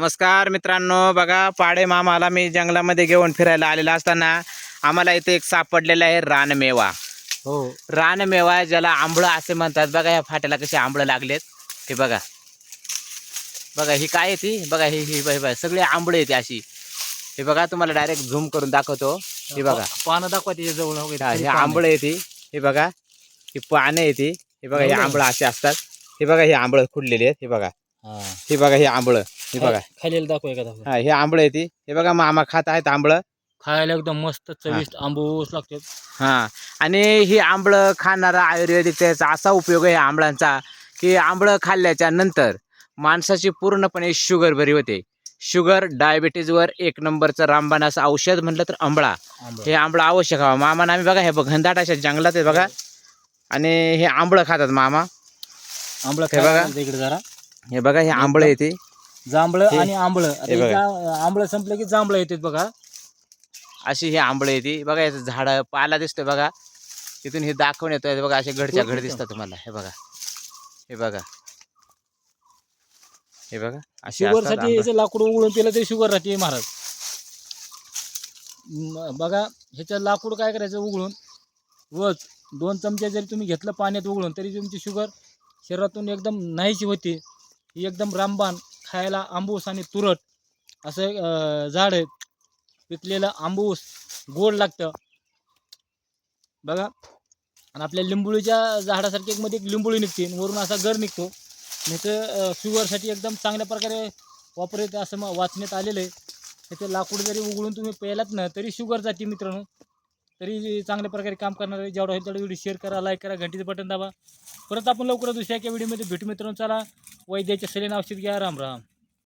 नमस्कार मित्रांनो बघा पाडे मामाला मी जंगलामध्ये घेऊन फिरायला आलेला असताना आम्हाला इथे एक सापडलेला आहे रानमेवा. हो. रानमेवा ज्याला आंबळं असे म्हणतात. बघा ह्या फाट्याला कसे आंबळं लागलेत. हे बघा. बघा ही काय ती? बघा ही ही बघा, हे बघा सगळी आंबळं येते अशी. हे बघा तुम्हाला डायरेक्ट झूम करून दाखवतो. हे बघा. पानं दाखवा त्याच्याजवळ. वगैरे. हा, हे. आंबळं येते हे बघा. ही पानं येते हे बघा हे? आंबळं असे असतात. हे बघा हे आंबळं फुडलेले आहेत. हे बघा. हा. हे बघा हे आंबळं. हे बघा. खालील दाखवा एका दाखवा हा हे आंबळं येते हे बघा मामा खात आहेत आंबळं. खायला एकदम मस्त चविष्ट आंबूस लागते हा. आणि ही आंबळं खाणारा आयुर्वेदिक त्याचा असा उपयोग आहे आंबळांचा की आंबळं खाल्ल्याच्या नंतर माणसाची पूर्णपणे शुगर बरी होते. शुगर डायबिटीजवर एक नंबरचं रामबाण असं औषध म्हटलं तर आंबळा. हे आंबळं आवश्यक हवं मामा आम्ही बघा हे बघ घनदाट अशा जंगलात आहे बघा. आणि हे आंबळं खातात मामा. आंबळ हे बघा. इकडे जरा. हे बघा हे आंबळं येते जांभळ हे- आणि आंबळ. हे बघा. आंबळ संपलं की जांभळ येतात बघा. अशी ही आंबळं येते. बघा याचं झाडं पाला दिसतोय बघा. तिथून हे दाखवून येतोय. बघा असे घडच्या घड दिसतात तुम्हाला. हे बघा. हे बघा. हे बघा. शुगर असतात साठी आंबळं. याचं लाकूड उघडून पिलं तरी शुगर राहते महाराज. म- बघा ह्याचं लाकूड काय करायचं उघडून? रोज दोन चमचे जरी तुम्ही घेतलं पाण्यात उघडून तरी तुमची शुगर शरीरातून एकदम नाहीशी होते. ही एकदम रामबाण. खायला आंबूस आणि तुरट असं झाड आहे पिकलेलं आंबूस गोड लागतं. बघा. आणि आपल्या लिंबुळीच्या झाडासारखी एक मध्ये एक लिंबुळी निघते वरून असा गर निघतो. ह्याचं शुगरसाठी एकदम चांगल्या प्रकारे वापर येते असं मग वाचण्यात आलेलं आहे. ह्याचं लाकूड जरी उघडून तुम्ही पेलात ना तरी शुगर जाते मित्रांनो तरी चांगल्या प्रकारे काम करणार आहे जेवढा होईल तेवढा व्हिडिओ शेअर करा लाईक करा घंटीचं बटन दाबा. परत आपण लवकरच दुसऱ्या एका व्हिडिओमध्ये भेटू मित्रांनो. चला वैद्याच्या सलीन औषध घ्या. राम राम.